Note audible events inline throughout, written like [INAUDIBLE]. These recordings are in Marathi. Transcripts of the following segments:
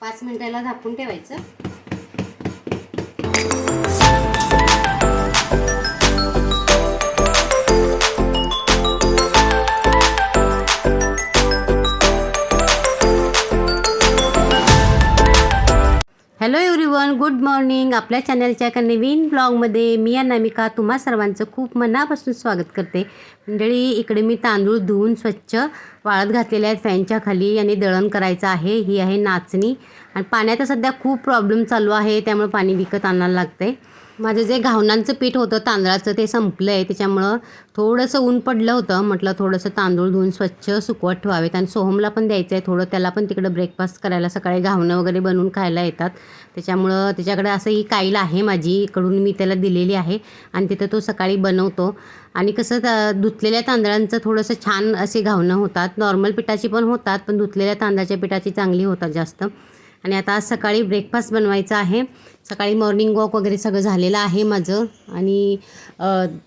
पाच मिनटाला झाकून ठेवायचं. हॅलो एव्हरीवन गुड मॉर्निंग आपल्या चॅनलच्या एका नवीन ब्लॉगमध्ये मी अनामिका तुम्हा सर्वांचं खूप मनापासून स्वागत करते. मंडळी इकडे मी तांदूळ धुवून स्वच्छ वाळत घातलेले आहेत फॅनच्या खाली. आणि दळण करायचं आहे. ही आहे नाचणी. आणि पाण्याचा सध्या खूप प्रॉब्लेम चालू आहे. त्यामुळे पाणी विकत आणायला लागतं आहे माझं जे घावनांचं पीठ होतं तांदळाचं ते संपलं आहे त्याच्यामुळं थोडंसं ऊन पडलं होतं. म्हटलं थोडंसं तांदूळ धुवून स्वच्छ सुकवत ठेवावेत. आणि सोहमला पण द्यायचं आहे थोडं. त्याला पण तिकडं ब्रेकफास्ट करायला सकाळी घावणं वगैरे बनवून खायला येतात. त्याच्यामुळं त्याच्याकडे असं ही काईल आहे माझी. इकडून मी त्याला दिलेली आहे. आणि तिथं तो सकाळी बनवतो. आणि कसं त- धुतलेल्या तांदळांचं थोडंसं छान असे घावणं होतात. नॉर्मल पिठाची पण होतात पण धुतलेल्या तांदळाच्या पिठाची चांगली होतात जास्त. आणि आता आज सकाळी ब्रेकफास्ट बनवायचा आहे. सकाळी मॉर्निंग वॉक वगैरे सगळं झालेलं आहे माझं. आणि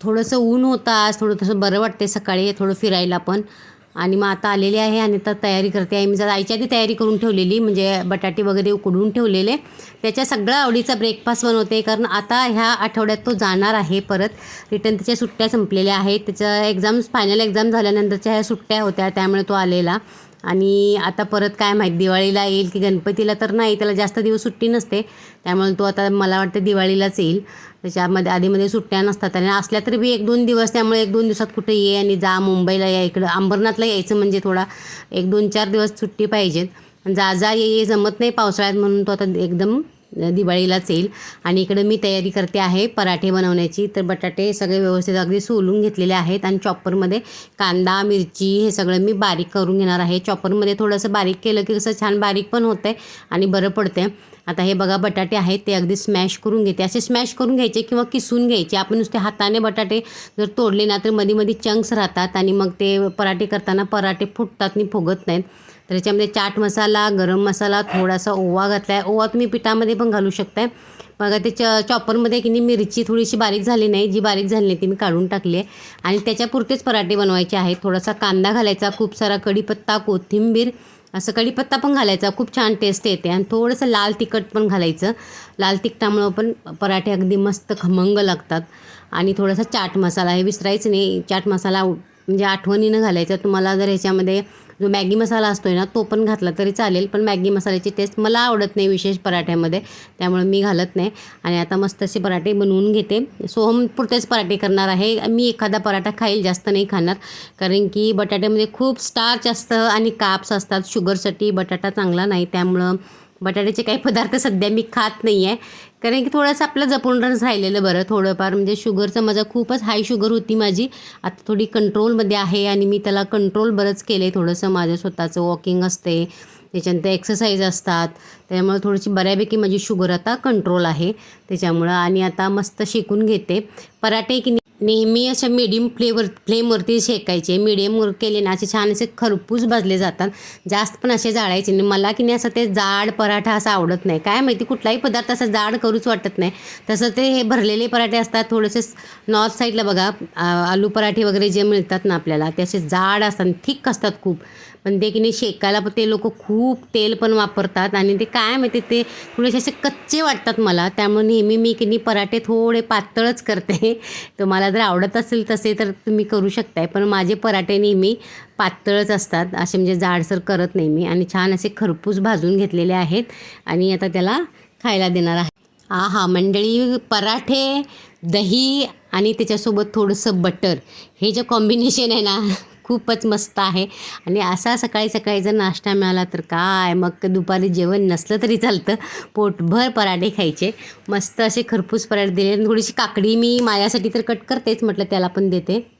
थोडंसं ऊन होतं आज थोडं तसं बरं वाटते सकाळी थोडं फिरायला पण. आणि मग आता आलेले आहे आणि आता तयारी करते आहे. मी जर आईच्या आधी तयारी करून ठेवलेली म्हणजे बटाटे वगैरे उकडून ठेवलेले. त्याच्या सगळ्या आवडीचा ब्रेकफास्ट बनवते कारण आता ह्या आठवड्यात तो जाणार आहे परत. रिटर्न त्याच्या सुट्ट्या संपलेल्या आहेत. त्याच्या एक्झाम्स फायनल एक्झाम झाल्यानंतरच्या ह्या सुट्ट्या होत्या त्यामुळे तो आलेला. आणि आता परत काय माहीत दिवाळीला येईल की गणपतीला तर नाही त्याला जास्त दिवस सुट्टी नसते. त्यामुळे तो आता मला वाटतं दिवाळीलाच येईल. त्याच्यामध्ये आधीमध्ये सुट्ट्या नसतात आणि असल्या तरी बी एक दोन दिवस त्यामुळे एक दोन दिवसात कुठे ये आणि जा मुंबईला या इकडं. अंबरनाथला यायचं म्हणजे थोडा एक दोन चार दिवस सुट्टी पाहिजेत. जा जा ये ये जमत नाही पावसाळ्यात म्हणून तो आता एकदम दिवाळीलाच येईल. आणि इकडं मी तयारी करते आहे पराठे बनवण्याची. तर बटाटे सगळे व्यवस्थित अगदी सोलून घेतलेले आहेत आणि चॉपरमध्ये कांदा मिरची हे सगळं मी बारीक करून घेणार आहे. चॉपरमध्ये थोडंसं बारीक केलं की कसं छान बारीक पण होतं आहे आणि बरं पडते आता हे बघा बटाटे आहेत ते अगदी स्मॅश करून घेते. असे स्मॅश करून घ्यायचे किंवा किसून घ्यायचे. आपण नुसते हाताने बटाटे जर तोडले ना तर मध्ये मध्ये चंक्स राहतात आणि मग ते पराठे करताना पराठे फुटतात आणि फुगत नाहीत. तर याच्यामध्ये चाट मसाला गरम मसाला थोडासा ओवा घातला आहे ओवा तुम्ही पिठामध्ये पण घालू शकताय. बघा ते च चॉपरमध्ये की नाही मिरची थोडीशी बारीक झाली नाही. जी बारीक झाली नाही ती मी काढून टाकली आहे आणि त्याच्यापुरतेच पराठे बनवायचे आहेत. थोडासा कांदा घालायचा खूप सारा कढीपत्ता कोथिंबीर असं कढीपत्ता पण घालायचा. खूप छान टेस्ट येते. आणि थोडंसं लाल तिखट पण घालायचं. लाल तिखटामुळं पण पराठे अगदी मस्त खमंग लागतात. आणि थोडासा चाट मसाला हे विसरायचं नाही. चाट मसाला म्हणजे आठवणीनं घालायचा. तुम्हाला जर ह्याच्यामध्ये जो मॅगी मसाला असतो ना तो पण घातला तरी चालेल पण मॅगी मसाल्याची टेस्ट मला आवडत नाही विशेष पराठ्यामध्ये त्यामुळे मी घालत नाही. आणि आता मस्त असे पराठे बनवून घेते. सोहम पुरतेच पराठे करणार आहे. मी एखादा पराठा खाईल जास्त नाही खाणार. कारण की बटाट्यामध्ये खूप स्टार्च असतं आणि काप्स असतात. शुगरसाठी बटाटा चांगला नाही. त्यामुळं बटाट्याचे काही पदार्थ सध्या मी खात नाही आहे कारण की थोडंसं आपलं जपून राहिलेलं बरं. थोडंफार म्हणजे शुगरचं माझं खूपच हाय शुगर होती माझी. आता थोडी कंट्रोलमध्ये आहे आणि मी त्याला कंट्रोल बरंच केलं आहे थोडंसं. माझं स्वतःचं वॉकिंग असते त्याच्यानंतर एक्सरसाइज असतात. त्यामुळे थोडीशी बऱ्यापैकी माझी शुगर आता कंट्रोल आहे. त्याच्यामुळं आणि आता मस्त शिकून घेते. पराठे की नेहमी अशा मीडियम फ्लेवर फ्लेमवरती शेकायचे. मिडियमवर केले ना असे छान असे खरपूस भाजले जातात. जास्त पण असे जाळायचे नाही. मला की नाही असं ते जाड पराठा असा आवडत नाही. काय माहिती कुठलाही पदार्थ असा जाड करूच वाटत नाही. तसं ते हे भरलेले पराठे असतात थोडेसे नॉर्थ साईडला बघा आलू पराठे वगैरे जे मिळतात ना आपल्याला ते असे जाड असतात थिक असतात खूप. पण ते की नाही शेकायला पण ते लोक खूप तेल पण वापरतात आणि ते काय माहिती ते थोडेसे असे कच्चे वाटतात मला. त्यामुळे नेहमी मी की नाही पराठे थोडे पातळच करते. [LAUGHS] तुम्हाला जर आवडत असेल तसे तर तुम्ही करू शकताय. पण माझे पराठे नेहमी पातळच असतात. असे म्हणजे जाडसर करत नाही मी. आणि छान असे खरपूस भाजून घेतलेले आहेत. आणि आता त्याला खायला देणार आहे. आ हा मंडळी पराठे दही आणि त्याच्यासोबत थोडंसं बटर. हे जे कॉम्बिनेशन आहे ना खूपच मस्त आहे. आणि असा सकाळी सकाळी जर नाश्ता मिळाला तर काय? मग दुपारी जेवण नसलं तरी चालतं. पोटभर पराठे खायचे. मस्त असे खरपूस पराठे दिले. आणि थोडीशी काकडी मी माझ्यासाठी तर कट करतेच म्हटलं त्याला पण देते.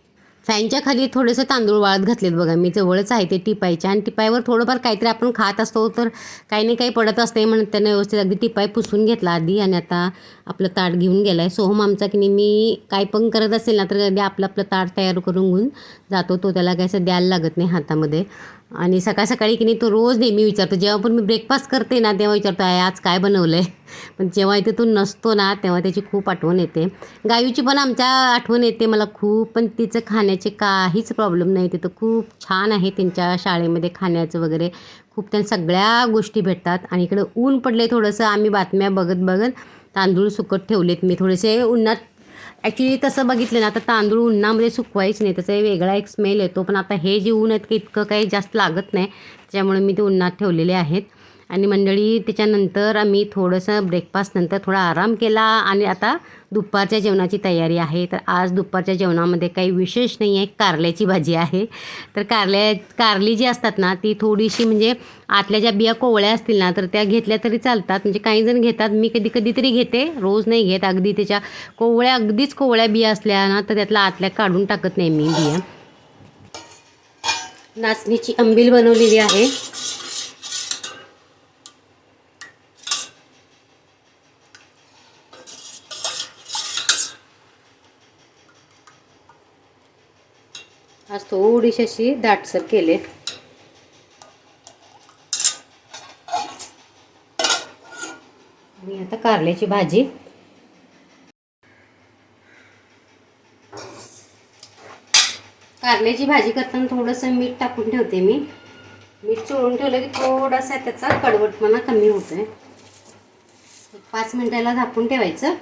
फॅनच्या खाली थोडंसं तांदूळ वाळत घातलेत बघा. मी जवळच आहे ते टिपायच्या आणि टिपायवर थोडंफार काहीतरी आपण खात असतो तर काही नाही काही पडत असते म्हणून त्यांना व्यवस्थित अगदी टिपाय पुसून घेतला आधी आणि आता आपलं ताट घेऊन गेला आहे सोहम आमचा की नाही मी काय पण करत असेल ना तर कधी आपलं आपलं ताट तयार करून घेऊन जातो. तो त्याला काय असं द्यायला लागत नाही हातामध्ये. आणि सकाळ सकाळी की नाही तो रोज नेहमी विचारतो. जेव्हा पण मी ब्रेकफास्ट करते ना तेव्हा विचारतो आहे आज काय बनवलं आहे [LAUGHS] पण जेव्हा इथे तो नसतो ना तेव्हा त्याची खूप आठवण येते. गायूची पण आमच्या आठवण येते मला खूप पण तिचं खाण्याचे काहीच प्रॉब्लेम नाही. तिथं खूप छान आहे त्यांच्या शाळेमध्ये खाण्याचं वगैरे. खूप त्या सगळ्या गोष्टी भेटतात. आणि इकडं ऊन पडले थोडंसं. आम्ही बातम्या बघत बघत तांदूळ सुकत ठेवलेत. मी थोडेसे उन्हात ॲक्च्युली तसं बघितलं ना आता तांदूळ उन्हामध्ये सुकवायच नाही. त्याचा वेगळा एक स्मेल येतो. पण आता हे जे ऊन आहेत की इतकं काही जास्त लागत नाही. त्याच्यामुळे मी ते उन्हात ठेवलेले आहेत. आणि मंडळी त्याच्यानंतर आम्ही थोडंसं ब्रेकफास्टनंतर थोडा आराम केला आणि आता दुपारच्या जेवणाची तयारी आहे. तर आज दुपारच्या जेवणामध्ये काही विशेष नाही आहे कारल्याची भाजी आहे. तर कारल्या कारली जी असतात ना ती थोडीशी म्हणजे आतल्या ज्या बिया कोवळ्या असतील ना तर त्या घेतल्या तरी चालतात. म्हणजे काही जण घेतात मी कधी कधीतरी घेते. रोज नाही घेत. अगदी त्याच्या कोवळ्या अगदीच कोवळ्या बिया असल्या ना तर त्यातल्या आतल्या काढून टाकत नाही मी बिया. नाचणीची अंबील बनवलेली आहे. आज थोडीशी अशी दाटसर केले. आणि आता कारल्याची भाजी. कारल्याची भाजी करताना थोडंसं मीठ टाकून ठेवते मी. मीठ चोळून ठेवलं की थोडासा त्याचा कडवटपणा कमी होतोय. पाच मिनिटाला झाकून ठेवायचं.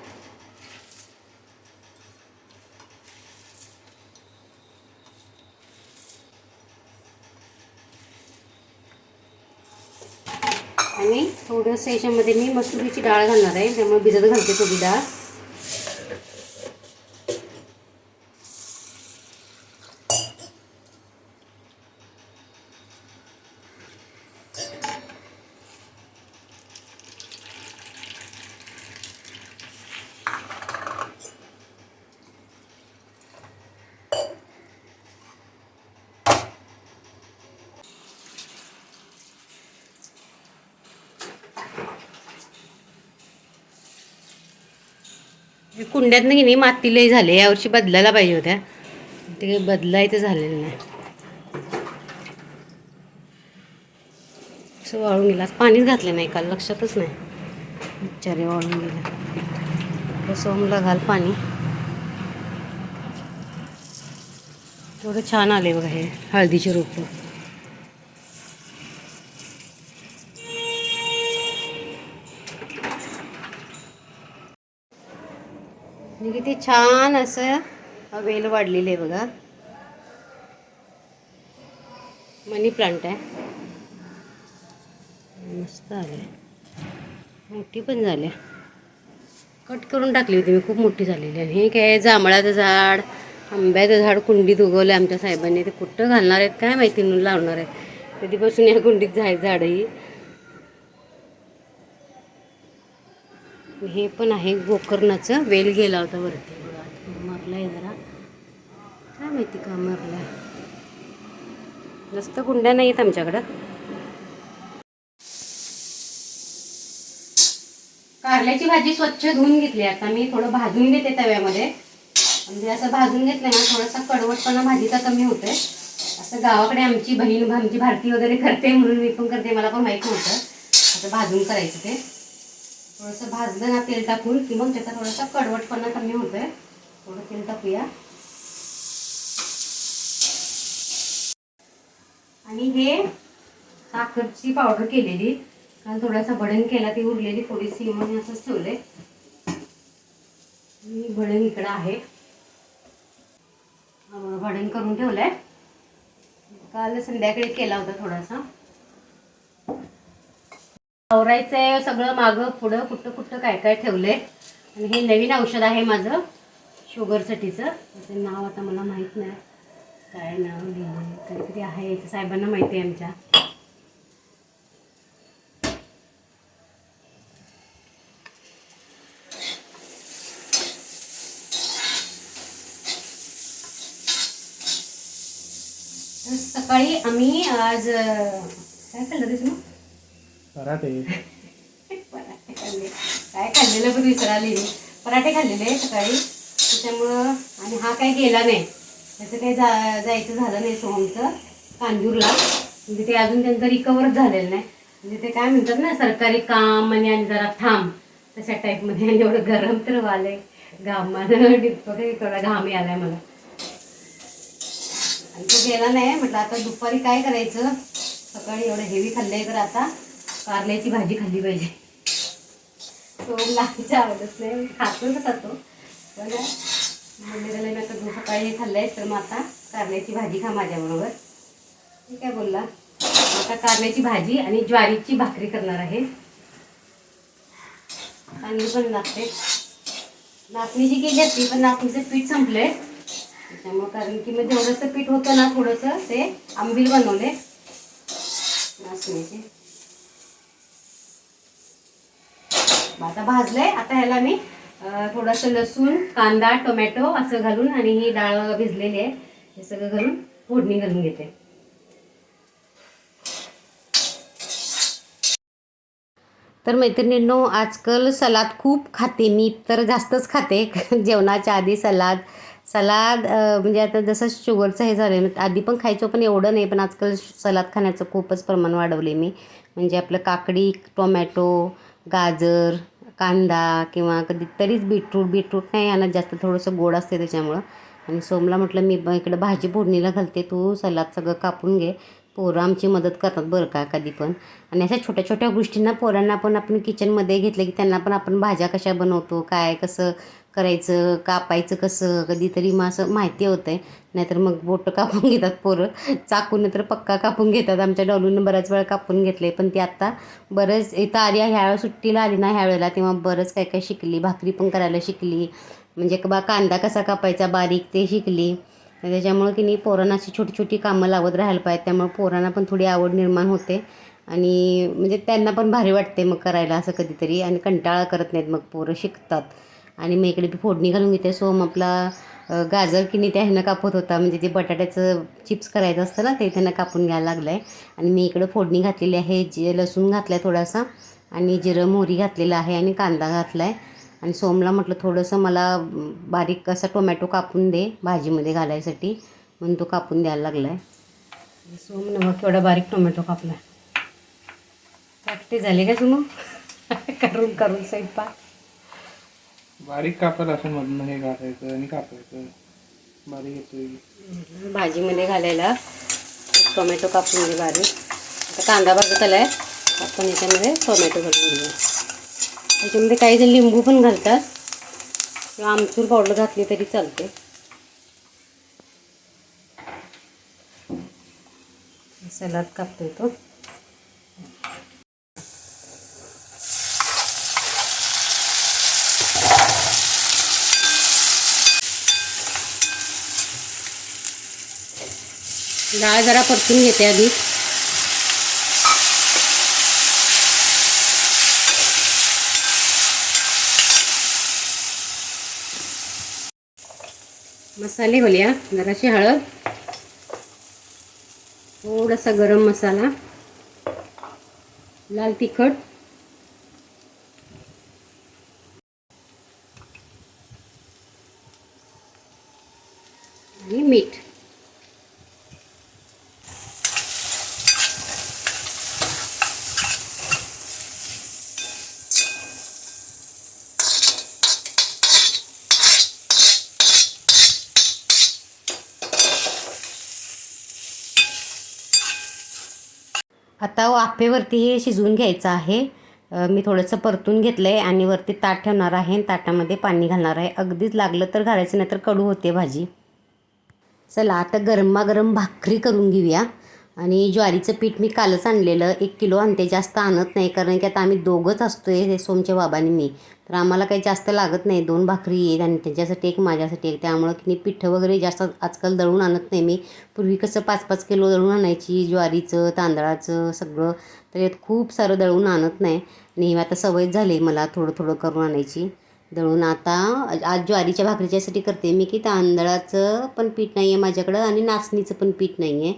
आणि थोडंसं याच्यामध्ये मी मसुरीची डाळ घालणार आहे त्यामुळे भिजत घालते थोडी डाळ. हे नाही नाही माती लई झाले यावर्षी बदलायला पाहिजे होत्या. ते काही बदलायचं झालेलं नाही. असं वाळून गेला. पाणीच घातलं नाही काल लक्षातच नाही. बिचारे वाळून गेला. सोमला घाल पाणी. थोडं छान आले बघा हे हळदीचे रोपं. म्हणजे किती छान असं वेल वाढलेली आहे बघा. मनी प्लांट आहे. मस्त आले मोठी पण झाली. कट करून टाकली होती मी खूप मोठी झालेली आणि हे काय जांभळाचं झाड आंब्याचं झाड कुंडीत उगवलं आमच्या साहेबांनी. ते कुठं घालणार आहेत काय माहिती लावणार आहेत. कधीपासून या कुंडीत झाड झाडही. हे पण आहे गोकर्णाचं. वेल गेला होता वरती. मरला आहे जरा. काय माहिती का मरला जास्त कुंड्या नाही आहेत आमच्याकडं. कारल्याची भाजी स्वच्छ धुवून घेतली आता मी थोडं भाजून घेते तव्यामध्ये. म्हणजे असं भाजून घेतलं ना थोडासा कडवटपणा भाजीचा कमी होतोय असं गावाकडे आमची बहीण आमची भारती वगैरे करते म्हणून मी पण करते मला पण माहीत नव्हतं. असं भाजून करायचं ते. थोडंसं भाजलं ना तेल टाकून की मग त्याचा थोडासा कडवटपणा कमी होतोय. थोडं तेल टाकूया. आणि हे साखरची पावडर केलेली काल थोडासा भडंग केला ती उरलेली थोडीशी म्हणून असंच ठेवले आणि भडंग इकडं आहे. हा भडंग करून ठेवलंय. काल संध्याकाळी केला होता थोडासा. आवरायचंय सगळं मागं पुढं कुठं कुठं काय काय ठेवलंय. आणि हे नवीन औषध आहे माझं शुगरसाठीचं त्याचं नाव आता मला माहीत नाही. काय नाव लिहिलं काहीतरी आहे याचं. साहेबांना माहिती आहे आमच्या. सकाळी आम्ही आज काय खाल्लं ते पराठे. पराठे खाल्ले. काय खाल्लेलं पण विसराली मी. पराठे खाल्लेले सकाळी. त्याच्यामुळं आणि हा काही गेला नाही. त्याचं काही जा जायचं झालं नाही सोहमचं कांजूरला म्हणजे ते अजून त्यांचं रिकवर झालेलं नाही. म्हणजे ते काय म्हणतात ना सरकारी काम आणि आणि जरा थांब. तशा टाईपमध्ये आणि एवढं गरम तर वाले. घामानं डिपकं थोडा घाम आलाय मला. आणि तो गेला नाही. म्हटलं आता दुपारी काय करायचं? सकाळी एवढं हेवी खाल्लंय तर आता. कारल्याची भाजी खाल्ली पाहिजे. तो लाईच्या आवडत नाही खातोच खातो. पण मंदिराला मी आता दो- सकाळी हे खाल्लंय तर मग आता कारल्याची भाजी खा माझ्याबरोबर ठीक आहे बोलला. आता कारल्याची भाजी आणि ज्वारीची भाकरी करणार आहे. चांगली पण लागते नाचणीची केली असती पण नाचणीचं पीठ संपलंय. त्याच्यामुळं कारण की मग जेवढंसं पीठ होतं ना थोडंसं ते आंबील बनवले. नाचणीचे. आता भाजलंय. आता ह्याला मी थोडंसं लसूण कांदा टोमॅटो असं घालून आणि ही डाळ भिजलेली आहे. हे सगळं घालून फोडणी घालून घेते. तर मैत्रिणींनो आजकाल सलाद खूप खाते. मी तर जास्तच खाते. [LAUGHS] जेवणाच्या आधी सलाद. सलाद म्हणजे आता जसं शुगरचं हे झालं आहे आधी पण खायचो पण एवढं नाही. पण आजकाल सलाद खाण्याचं खूपच प्रमाण वाढवले मी. म्हणजे आपलं काकडी टोमॅटो गाजर कांदा किंवा कधीतरीच बीटरूट बीटरूट नाही आणत जास्त थोडंसं गोड असते त्याच्यामुळं. आणि सोमला म्हटलं मी इकडं भाजी फोडणीला घालते तू सलाद सगळं कापून घे. पोरं आमची मदत करतात बरं का कधी पण. आणि अशा छोट्या छोट्या गोष्टींना पोरांना पण आपण किचनमध्ये घेतलं की त्यांना पण आपण भाज्या कशा बनवतो काय कसं करायचं कापायचं कसं कधीतरी मग असं माहिती होतं आहे नाहीतर मग बोटं कापून घेतात पोरं. चाकून तर पक्का कापून घेतात. आमच्या डॉलूनं बऱ्याच वेळा कापून घेतले पण ती आत्ता बरंच इथं आली ह्या सुट्टीला आली ना ह्या वेळेला तेव्हा बरंच काय काय शिकली. भाकरी पण करायला शिकली. म्हणजे बा कांदा कसा कापायचा बारीक ते शिकली. त्याच्यामुळं की नाही पोरांना अशी छोटी छोटी कामं लावत राहायला पाहिजे त्यामुळे पोरांना पण थोडी आवड निर्माण होते. आणि म्हणजे त्यांना पण भारी वाटते मग करायला असं कधीतरी. आणि कंटाळा करत नाहीत मग पोरं शिकतात. आणि मी इकडे फोडणी घालून घेते. सोम आपला गाजर की नाही त्या ह्यानं कापत होता. म्हणजे ते बटाट्याचं चिप्स करायचं असतं ना ते त्यांना कापून घ्यायला लागलं आहे आणि मी इकडं फोडणी घातलेली आहे. जे लसूण घातला आहे थोडासा आणि जिरं मोहरी घातलेला आहे आणि कांदा घातला आहे आणि सोमला म्हटलं थोडंसं मला बारीक असा टोमॅटो कापून दे भाजीमध्ये घालायसाठी. म्हणून तो कापून द्यायला लागला आहे सोम न केवढा बारीक टोमॅटो कापला आहे झाले का सोम? [LAUGHS] करून करून स्वयंपाक. बारीक कापत असं मधनं हे घालायचं आणि कापायचं. बारीक येतोय. भाजीमध्ये घालायला टोमॅटो कापून घे बारीक. आता कांदा भाजत आला आहे आपण याच्यामध्ये टोमॅटो घालून घेऊ. त्याच्यामध्ये काही जण लिंबू पण घालतात किंवा आमचूर पावडर घातली तरी चालते. सलाद कापतोय तो. डाळ जरा परतून घेते आधी. मसाले घालूया जराशी हळद. थोडासा गरम मसाला. लाल तिखट आणि मीठ आता वाफेवरती हे शिजवून घ्यायचं आहे. मी थोडंसं परतून घेतलं आहे आणि वरती ताट ठेवणार आहे आणि ताटामध्ये पाणी घालणार आहे. अगदीच लागलं तर घालायचं नाही तर कडू होते भाजी. चला आता गरमागरम भाकरी करून घेऊया. आणि ज्वारीचं पीठ मी कालच आणलेलं. एक किलो आणते जास्त आणत नाही कारण की आता आम्ही दोघंच असतो आहे सोमच्या बाबांनी मी. तर आम्हाला काही जास्त लागत नाही दोन भाकरी आहेत आणि त्यांच्यासाठी एक माझ्यासाठी एक. त्यामुळं की नाही पिठं वगैरे जास्त आजकाल दळून आणत नाही मी. पूर्वी कसं पाच पाच किलो दळून आणायची ज्वारीचं तांदळाचं सगळं. तर यात खूप सारं दळून आणत नाही. आणि आता सवय झाली मला थोडं थोडं करून आणायची. दळून आता आज ज्वारीच्या भाकरीच्यासाठी करते मी की तांदळाचं पण पीठ नाही आहे माझ्याकडं आणि नाचणीचं पण पीठ नाही आहे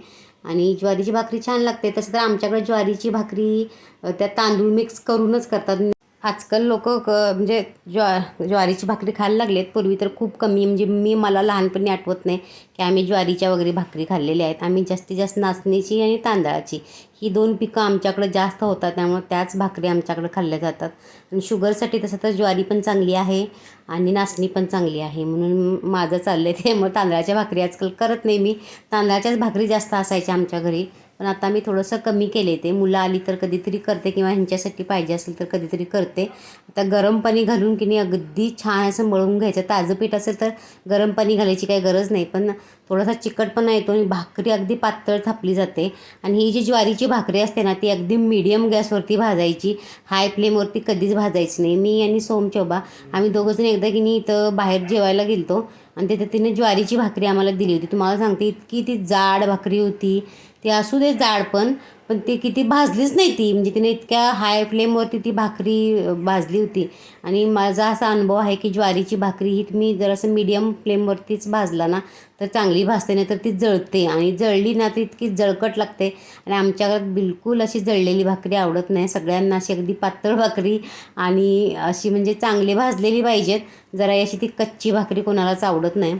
आणि ज्वारीची भाकरी छान लागते. तसं तर आमच्याकडे ज्वारीची भाकरी त्या त्यात तांदूळ मिक्स करूनच करतात. आजकाल लोक म्हणजे ज्वा ज्वारीची भाकरी खायला लागलेत. पूर्वी तर खूप कमी म्हणजे मी मला लहानपणी आठवत नाही की आम्ही ज्वारीच्या वगैरे भाकरी खाल्लेल्या आहेत. आम्ही जास्तीत जास्त नाचणीची आणि तांदळाची. ही दोन पिकं आमच्याकडं जास्त होतात त्यामुळे त्याच भाकरी आमच्याकडे खाल्ल्या जातात. आणि शुगरसाठी तसं तर ज्वारी पण चांगली आहे आणि नाचणी पण चांगली आहे. म्हणून माझं चाललं आहे त्यामुळे तांदळाच्या भाकरी आजकाल करत नाही मी. तांदळाच्याच भाकरी जास्त असायच्या आमच्या घरी. पण आता मी थोडंसं कमी केले ते. मुलं आली तर कधीतरी करते किंवा ह्यांच्यासाठी पाहिजे असेल तर कधीतरी करते. आता गरम पाणी घालून की नाही अगदी छान असं मळून घ्यायचं. ताजं पीठ असेल तर गरम पाणी घालायची काही गरज नाही. पण थोडासा चिकटपणा येतो आणि भाकरी अगदी पातळ थापली जाते. आणि ही जी ज्वारीची भाकरी असते ना ती अगदी मीडियम गॅसवरती भाजायची. हाय फ्लेमवरती कधीच भाजायची नाही. मी आणि सोम चोबा आम्ही दोघंजण एकदा की नाही इथं बाहेर जेवायला गेलतो. आणि तिथे तिने ज्वारीची भाकरी आम्हाला दिली होती. तुम्हाला सांगते इतकी ती जाड भाकरी होती. ती असू दे जाड पण पण ती किती भाजलीच नाही ती. म्हणजे तिने इतक्या हाय फ्लेमवरती ती भाकरी भाजली होती. आणि माझा असा अनुभव आहे की ज्वारीची भाकरी ही तुम्ही जरासं मीडियम फ्लेमवरतीच भाजला ना तर चांगली भाजते नाही तर ती जळते. आणि जळली ना तर इतकी जळकट लागते. आणि आमच्या घरात बिलकुल अशी जळलेली भाकरी आवडत नाही. सगळ्यांना अशी अगदी पातळ भाकरी आणि अशी म्हणजे चांगली भाजलेली पाहिजेत. जरा अशी ती कच्ची भाकरी कोणालाच आवडत नाही.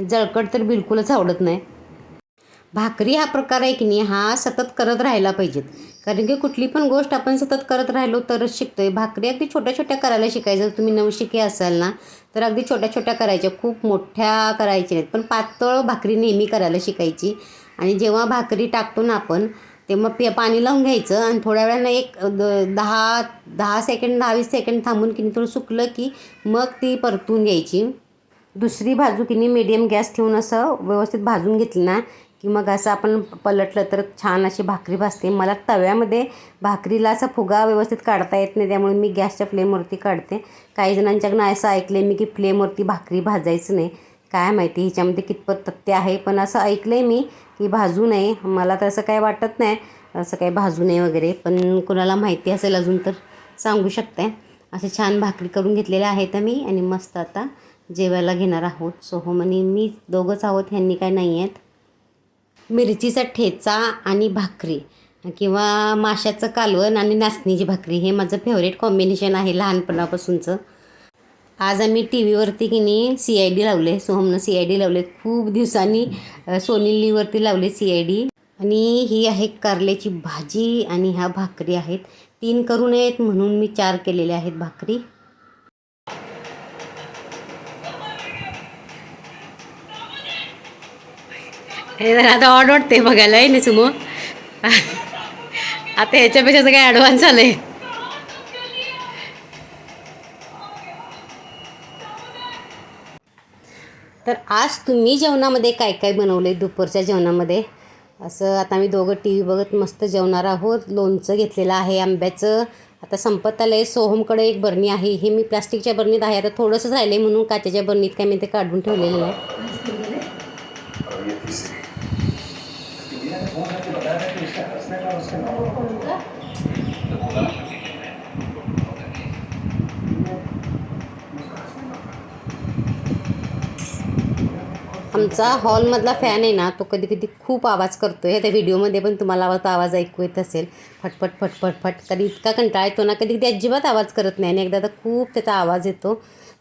जळकट तर बिलकुलच आवडत नाही. भाकरी हा प्रकार आहे की नाही हा सतत करत राहायला पाहिजेत. कारण की कुठली पण गोष्ट आपण सतत करत राहिलो तरच आहे भाकरी अगदी छोट्या छोट्या करायला शिकायचं. जर तुम्ही नवशिके असाल ना तर अगदी छोट्या छोट्या करायच्या. खूप मोठ्या करायच्या नाहीत. पण पातळ भाकरी नेहमी करायला शिकायची. आणि जेव्हा भाकरी टाकतो ना आपण तेव्हा पे पाणी लावून घ्यायचं आणि थोड्या वेळानं एक द दहा दहा सेकंड दहा वीस सेकंड थांबून की थोडं सुकलं की मग ती परतून घ्यायची. दुसरी बाजू की मीडियम गॅस ठेवून असं व्यवस्थित भाजून घेतली ना की मग असं आपण पलटलं तर छान अशी भाकरी भाजते. मला तव्यामध्ये भाकरीला असा फुगा व्यवस्थित काढता येत नाही त्यामुळे मी गॅसच्या फ्लेमवरती काढते. काही जणांच्याकडनं असं ऐकलं आहे मी की फ्लेमवरती भाकरी भाजायचं नाही. काय माहिती ह्याच्यामध्ये कितपत तथ्य आहे? पण असं ऐकलं आहे मी की भाजू नये. मला तर असं काय वाटत नाही. असं काही भाजू नये वगैरे. पण कोणाला माहिती असेल अजून तर सांगू शकते. असे छान भाकरी करून घेतलेल्या आहेत मी आणि मस्त आता जेवायला घेणार आहोत. सोहम हो आणि मी दोघंच आहोत ह्यांनी काय नाही आहेत. मिरचीचा ठेचा आणि भाकरी किंवा माशाचं कालवण आणि नाचणीची भाकरी हे माझं फेवरेट कॉम्बिनेशन आहे लहानपणापासूनचं. आज आम्ही टी व्हीवरती की नाही सी आय डी लावले सोहमनं सी आय डी लावले खूप दिवसांनी अ, लावले सी आय डी आणि ही आहे कारल्याची भाजी आणि ह्या भाकरी आहेत. तीन करू नयेत म्हणून मी चार केलेल्या आहेत भाकरी. हे जरा आता ऑड वाटते बघायला आहे ना सुमो? आता ह्याच्यापेक्षा असं काय ॲडव्हान्स आलं आहे तर आज तुम्ही जेवणामध्ये काय काय बनवले दुपारच्या जेवणामध्ये? असं आता आम्ही दोघं टी व्ही बघत मस्त जेवणार आहोत. लोणचं घेतलेलं आहे आंब्याचं. आता संपत आलं आहे सोहमकडे एक बरणी आहे. हे मी प्लास्टिकच्या बरणीत आहे. आता थोडंसं राहिलं आहे म्हणून काचेच्या बरणीत काय मी ते काढून ठेवलेलं आहे आमचा हॉलमधला फॅन आहे ना तो कधी कधी खूप आवाज करतो आहे त्या व्हिडिओमध्ये पण तुम्हाला आवाज आवाज ऐकू येत असेल. फटफट फटफट फट. कधी इतका कंटाळा येतो ना कधी कधी अजिबात आवाज करत नाही. आणि एकदा तर खूप त्याचा आवाज येतो.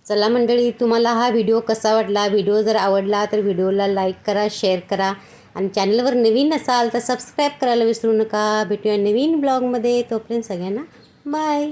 चला मंडळी तुम्हाला हा व्हिडिओ कसा वाटला? व्हिडिओ जर आवडला तर व्हिडिओला लाईक करा शेअर करा. आणि चॅनलवर नवीन असाल तर सबस्क्राईब करायला विसरू नका. भेटूया नवीन ब्लॉगमध्ये तोपर्यंत सगळ्यांना बाय